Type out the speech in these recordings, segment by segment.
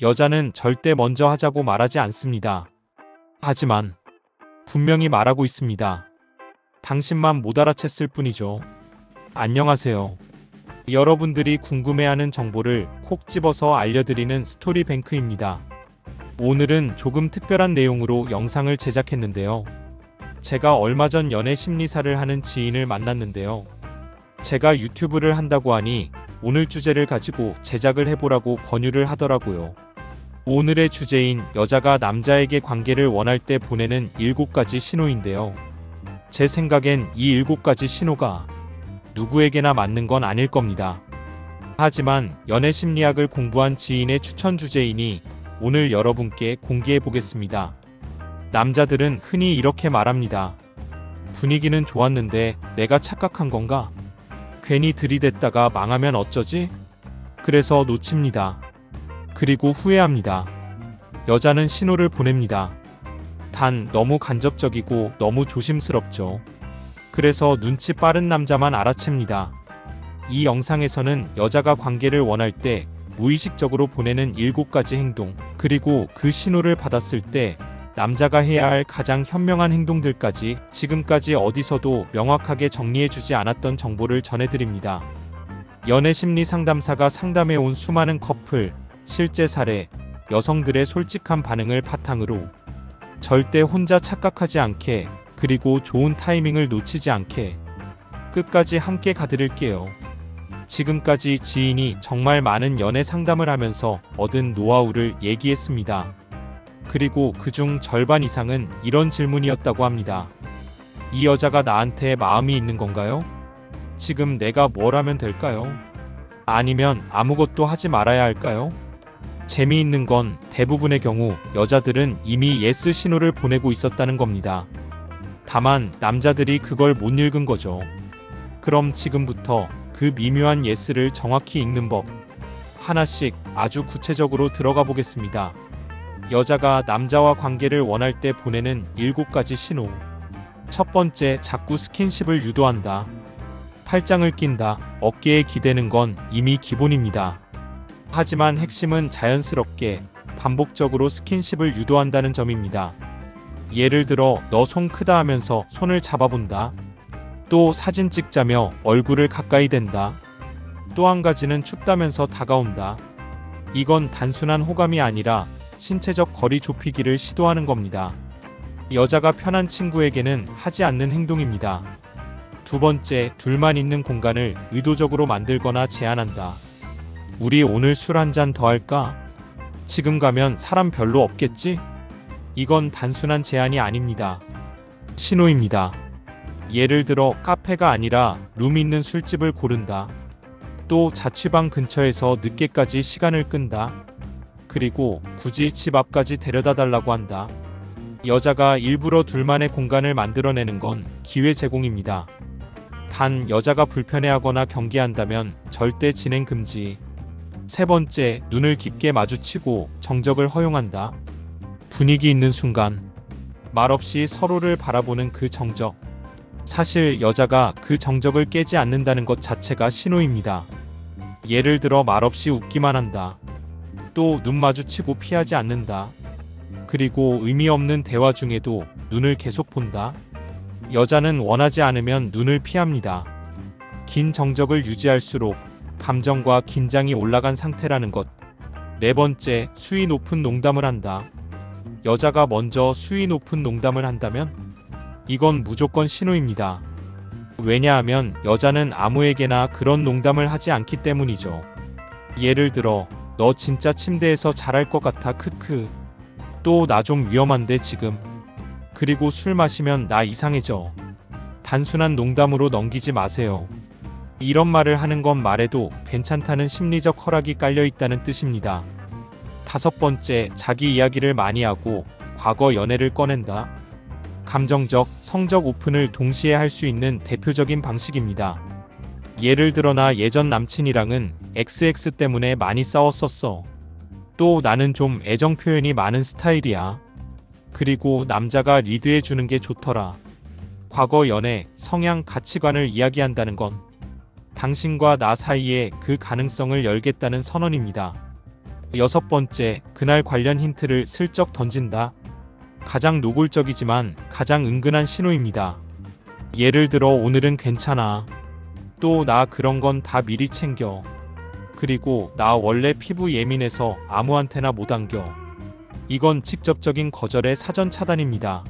여자는 절대 먼저 하자고 말하지 않습니다. 하지만 분명히 말하고 있습니다. 당신만 못 알아챘을 뿐이죠. 안녕하세요. 여러분들이 궁금해하는 정보를 콕 집어서 알려드리는 스토리뱅크입니다. 오늘은 조금 특별한 내용으로 영상을 제작했는데요. 제가 얼마 전 연애 심리사를 하는 지인을 만났는데요. 제가 유튜브를 한다고 하니 오늘 주제를 가지고 제작을 해보라고 권유를 하더라고요. 오늘의 주제인 여자가 남자에게 관계를 원할 때 보내는 7가지 신호인데요. 제 생각엔 이 7가지 신호가 누구에게나 맞는 건 아닐 겁니다. 하지만 연애 심리학을 공부한 지인의 추천 주제이니 오늘 여러분께 공개해 보겠습니다. 남자들은 흔히 이렇게 말합니다. 분위기는 좋았는데 내가 착각한 건가? 괜히 들이댔다가 망하면 어쩌지? 그래서 놓칩니다. 그리고 후회합니다. 여자는 신호를 보냅니다. 단 너무 간접적이고 너무 조심스럽죠. 그래서 눈치 빠른 남자만 알아챕니다. 이 영상에서는 여자가 관계를 원할 때 무의식적으로 보내는 7가지 행동, 그리고 그 신호를 받았을 때 남자가 해야 할 가장 현명한 행동들까지 지금까지 어디서도 명확하게 정리해주지 않았던 정보를 전해드립니다. 연애 심리 상담사가 상담해 온 수많은 커플, 실제 사례, 여성들의 솔직한 반응을 바탕으로 절대 혼자 착각하지 않게 그리고 좋은 타이밍을 놓치지 않게 끝까지 함께 가드릴게요. 지금까지 지인이 정말 많은 연애 상담을 하면서 얻은 노하우를 얘기했습니다. 그리고 그중 절반 이상은 이런 질문이었다고 합니다. 이 여자가 나한테 마음이 있는 건가요? 지금 내가 뭘 하면 될까요? 아니면 아무것도 하지 말아야 할까요? 재미있는 건 대부분의 경우 여자들은 이미 예스 신호를 보내고 있었다는 겁니다. 다만 남자들이 그걸 못 읽은 거죠. 그럼 지금부터 그 미묘한 예스를 정확히 읽는 법 하나씩 아주 구체적으로 들어가 보겠습니다. 여자가 남자와 관계를 원할 때 보내는 7가지 신호. 첫 번째, 자꾸 스킨십을 유도한다. 팔짱을 낀다. 어깨에 기대는 건 이미 기본입니다. 하지만 핵심은 자연스럽게 반복적으로 스킨십을 유도한다는 점입니다. 예를 들어 너 손 크다 하면서 손을 잡아본다. 또 사진 찍자며 얼굴을 가까이 댄다. 또 한 가지는 춥다면서 다가온다. 이건 단순한 호감이 아니라 신체적 거리 좁히기를 시도하는 겁니다. 여자가 편한 친구에게는 하지 않는 행동입니다. 두 번째, 둘만 있는 공간을 의도적으로 만들거나 제한한다. 우리 오늘 술 한 잔 더 할까? 지금 가면 사람 별로 없겠지? 이건 단순한 제한이 아닙니다. 신호입니다. 예를 들어 카페가 아니라 룸 있는 술집을 고른다. 또 자취방 근처에서 늦게까지 시간을 끈다. 그리고 굳이 집 앞까지 데려다 달라고 한다. 여자가 일부러 둘만의 공간을 만들어내는 건 기회 제공입니다. 단 여자가 불편해하거나 경계한다면 절대 진행 금지. 세 번째, 눈을 깊게 마주치고 정적을 허용한다. 분위기 있는 순간 말없이 서로를 바라보는 그 정적. 사실 여자가 그 정적을 깨지 않는다는 것 자체가 신호입니다. 예를 들어 말없이 웃기만 한다. 또 눈 마주치고 피하지 않는다. 그리고 의미 없는 대화 중에도 눈을 계속 본다. 여자는 원하지 않으면 눈을 피합니다. 긴 정적을 유지할수록 감정과 긴장이 올라간 상태라는 것. 네 번째, 수위 높은 농담을 한다. 여자가 먼저 수위 높은 농담을 한다면 이건 무조건 신호입니다. 왜냐하면 여자는 아무에게나 그런 농담을 하지 않기 때문이죠. 예를 들어, 너 진짜 침대에서 잘할 것 같아 크크. 또 나 좀 위험한데 지금. 그리고 술 마시면 나 이상해져. 단순한 농담으로 넘기지 마세요. 이런 말을 하는 건 말해도 괜찮다는 심리적 허락이 깔려 있다는 뜻입니다. 다섯 번째, 자기 이야기를 많이 하고 과거 연애를 꺼낸다. 감정적, 성적 오픈을 동시에 할 수 있는 대표적인 방식입니다. 예를 들어 나 예전 남친이랑은 XX 때문에 많이 싸웠었어. 또 나는 좀 애정 표현이 많은 스타일이야. 그리고 남자가 리드해 주는 게 좋더라. 과거 연애, 성향, 가치관을 이야기한다는 건 당신과 나 사이에 그 가능성을 열겠다는 선언입니다. 여섯 번째, 그날 관련 힌트를 슬쩍 던진다. 가장 노골적이지만 가장 은근한 신호입니다. 예를 들어 오늘은 괜찮아. 또 나 그런 건 다 미리 챙겨. 그리고 나 원래 피부 예민해서 아무한테나 못 안겨. 이건 직접적인 거절의 사전 차단입니다.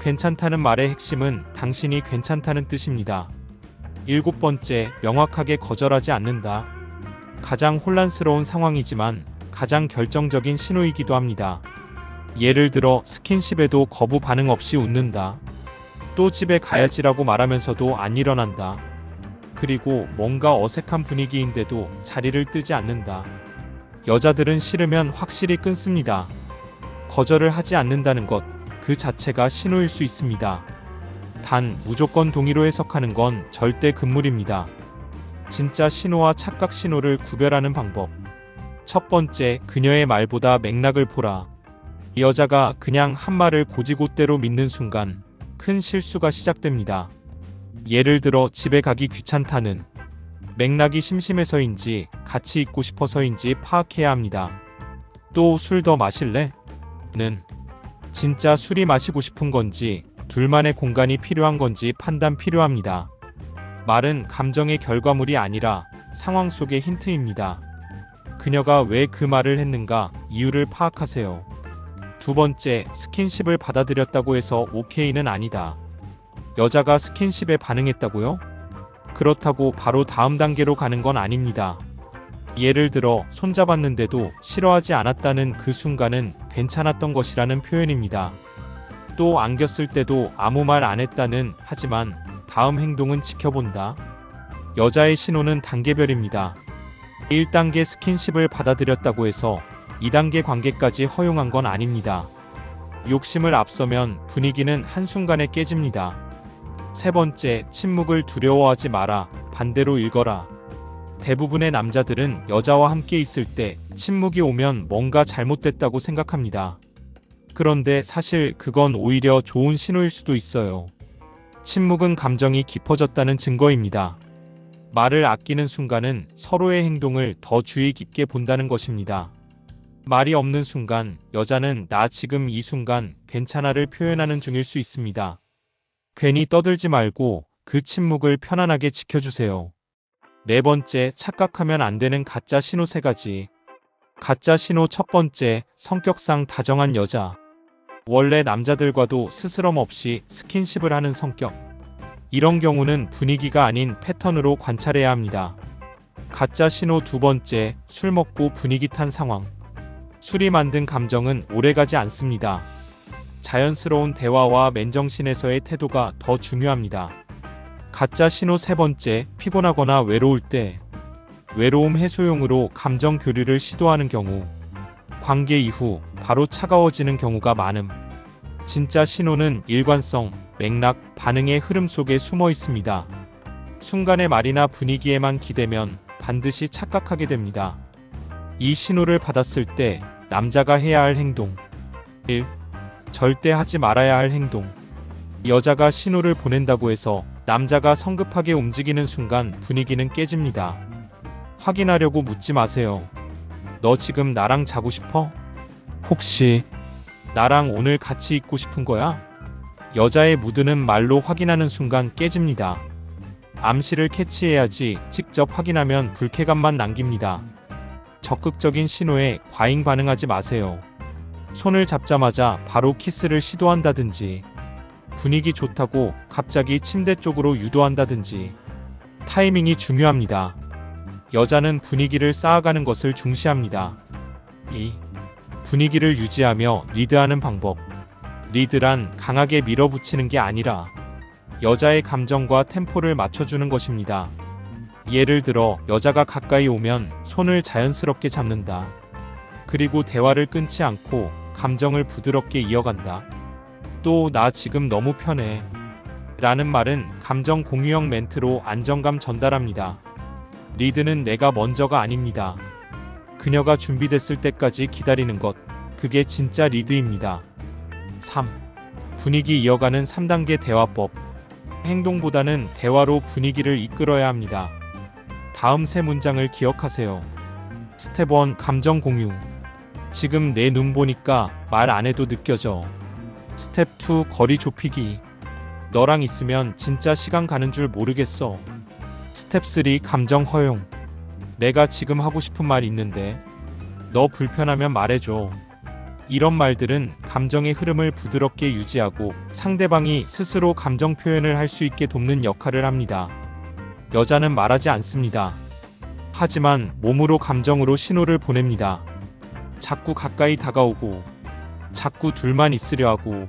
괜찮다는 말의 핵심은 당신이 괜찮다는 뜻입니다. 일곱 번째, 명확하게 거절하지 않는다. 가장 혼란스러운 상황이지만 가장 결정적인 신호이기도 합니다. 예를 들어 스킨십에도 거부 반응 없이 웃는다. 또 집에 가야지라고 말하면서도 안 일어난다. 그리고 뭔가 어색한 분위기인데도 자리를 뜨지 않는다. 여자들은 싫으면 확실히 끊습니다. 거절을 하지 않는다는 것, 그 자체가 신호일 수 있습니다. 단, 무조건 동의로 해석하는 건 절대 금물입니다. 진짜 신호와 착각 신호를 구별하는 방법. 첫 번째, 그녀의 말보다 맥락을 보라. 이 여자가 그냥 한 말을 고지고대로 믿는 순간 큰 실수가 시작됩니다. 예를 들어 집에 가기 귀찮다는 맥락이 심심해서인지 같이 있고 싶어서인지 파악해야 합니다. 또 술 더 마실래? 는 진짜 술이 마시고 싶은 건지 둘만의 공간이 필요한 건지 판단 필요합니다. 말은 감정의 결과물이 아니라 상황 속의 힌트입니다. 그녀가 왜 그 말을 했는가 이유를 파악하세요. 두 번째, 스킨십을 받아들였다고 해서 오케이는 아니다. 여자가 스킨십에 반응했다고요? 그렇다고 바로 다음 단계로 가는 건 아닙니다. 예를 들어 손잡았는데도 싫어하지 않았다는 그 순간은 괜찮았던 것이라는 표현입니다. 또 안겼을 때도 아무 말 안 했다는 하지만 다음 행동은 지켜본다. 여자의 신호는 단계별입니다. 1단계 스킨십을 받아들였다고 해서 2단계 관계까지 허용한 건 아닙니다. 욕심을 앞서면 분위기는 한순간에 깨집니다. 세 번째, 침묵을 두려워하지 마라. 반대로 읽어라. 대부분의 남자들은 여자와 함께 있을 때 침묵이 오면 뭔가 잘못됐다고 생각합니다. 그런데 사실 그건 오히려 좋은 신호일 수도 있어요. 침묵은 감정이 깊어졌다는 증거입니다. 말을 아끼는 순간은 서로의 행동을 더 주의 깊게 본다는 것입니다. 말이 없는 순간 여자는 나 지금 이 순간 괜찮아를 표현하는 중일 수 있습니다. 괜히 떠들지 말고 그 침묵을 편안하게 지켜주세요. 네 번째, 착각하면 안 되는 가짜 신호 세 가지. 가짜 신호 첫 번째, 성격상 다정한 여자. 원래 남자들과도 스스럼 없이 스킨십을 하는 성격. 이런 경우는 분위기가 아닌 패턴으로 관찰해야 합니다. 가짜 신호 두 번째, 술 먹고 분위기 탄 상황. 술이 만든 감정은 오래가지 않습니다. 자연스러운 대화와 맨정신에서의 태도가 더 중요합니다. 가짜 신호 세 번째, 피곤하거나 외로울 때. 외로움 해소용으로 감정 교류를 시도하는 경우. 관계 이후 바로 차가워지는 경우가 많음. 진짜 신호는 일관성, 맥락, 반응의 흐름 속에 숨어 있습니다. 순간의 말이나 분위기에만 기대면 반드시 착각하게 됩니다. 이 신호를 받았을 때 남자가 해야 할 행동 1. 절대 하지 말아야 할 행동 여자가 신호를 보낸다고 해서 남자가 성급하게 움직이는 순간 분위기는 깨집니다. 확인하려고 묻지 마세요. 너 지금 나랑 자고 싶어? 혹시 나랑 오늘 같이 있고 싶은 거야? 여자의 무드는 말로 확인하는 순간 깨집니다. 암시를 캐치해야지 직접 확인하면 불쾌감만 남깁니다. 적극적인 신호에 과잉 반응하지 마세요. 손을 잡자마자 바로 키스를 시도한다든지 분위기 좋다고 갑자기 침대 쪽으로 유도한다든지 타이밍이 중요합니다. 여자는 분위기를 쌓아가는 것을 중시합니다. 2. 분위기를 유지하며 리드하는 방법. 리드란 강하게 밀어붙이는 게 아니라 여자의 감정과 템포를 맞춰주는 것입니다. 예를 들어 여자가 가까이 오면 손을 자연스럽게 잡는다. 그리고 대화를 끊지 않고 감정을 부드럽게 이어간다. 또 나 지금 너무 편해. 라는 말은 감정 공유형 멘트로 안정감 전달합니다. 리드는 내가 먼저가 아닙니다. 그녀가 준비됐을 때까지 기다리는 것. 그게 진짜 리드입니다. 3. 분위기 이어가는 3단계 대화법. 행동보다는 대화로 분위기를 이끌어야 합니다. 다음 세 문장을 기억하세요. 스텝 1 감정 공유. 지금 내 눈 보니까 말 안 해도 느껴져. 스텝 2 거리 좁히기. 너랑 있으면 진짜 시간 가는 줄 모르겠어. 스텝 3 감정 허용. 내가 지금 하고 싶은 말 있는데 너 불편하면 말해줘. 이런 말들은 감정의 흐름을 부드럽게 유지하고 상대방이 스스로 감정 표현을 할 수 있게 돕는 역할을 합니다. 여자는 말하지 않습니다. 하지만 몸으로 감정으로 신호를 보냅니다. 자꾸 가까이 다가오고 자꾸 둘만 있으려 하고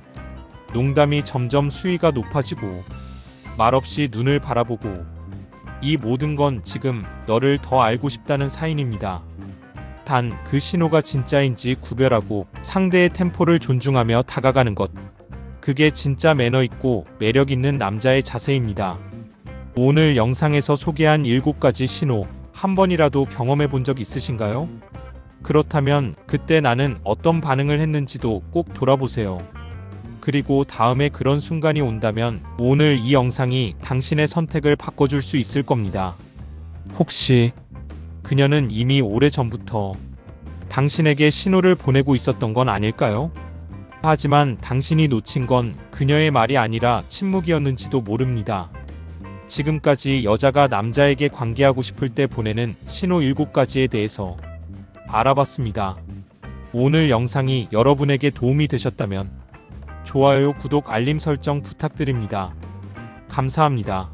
농담이 점점 수위가 높아지고 말없이 눈을 바라보고 이 모든 건 지금 너를 더 알고 싶다는 사인입니다. 단 그 신호가 진짜인지 구별하고 상대의 템포를 존중하며 다가가는 것. 그게 진짜 매너 있고 매력 있는 남자의 자세입니다. 오늘 영상에서 소개한 7가지 신호 한 번이라도 경험해 본 적 있으신가요? 그렇다면 그때 나는 어떤 반응을 했는지도 꼭 돌아보세요. 그리고 다음에 그런 순간이 온다면 오늘 이 영상이 당신의 선택을 바꿔줄 수 있을 겁니다. 혹시 그녀는 이미 오래 전부터 당신에게 신호를 보내고 있었던 건 아닐까요? 하지만 당신이 놓친 건 그녀의 말이 아니라 침묵이었는지도 모릅니다. 지금까지 여자가 남자에게 관계하고 싶을 때 보내는 신호 7가지에 대해서 알아봤습니다. 오늘 영상이 여러분에게 도움이 되셨다면 좋아요, 구독, 알림 설정 부탁드립니다. 감사합니다.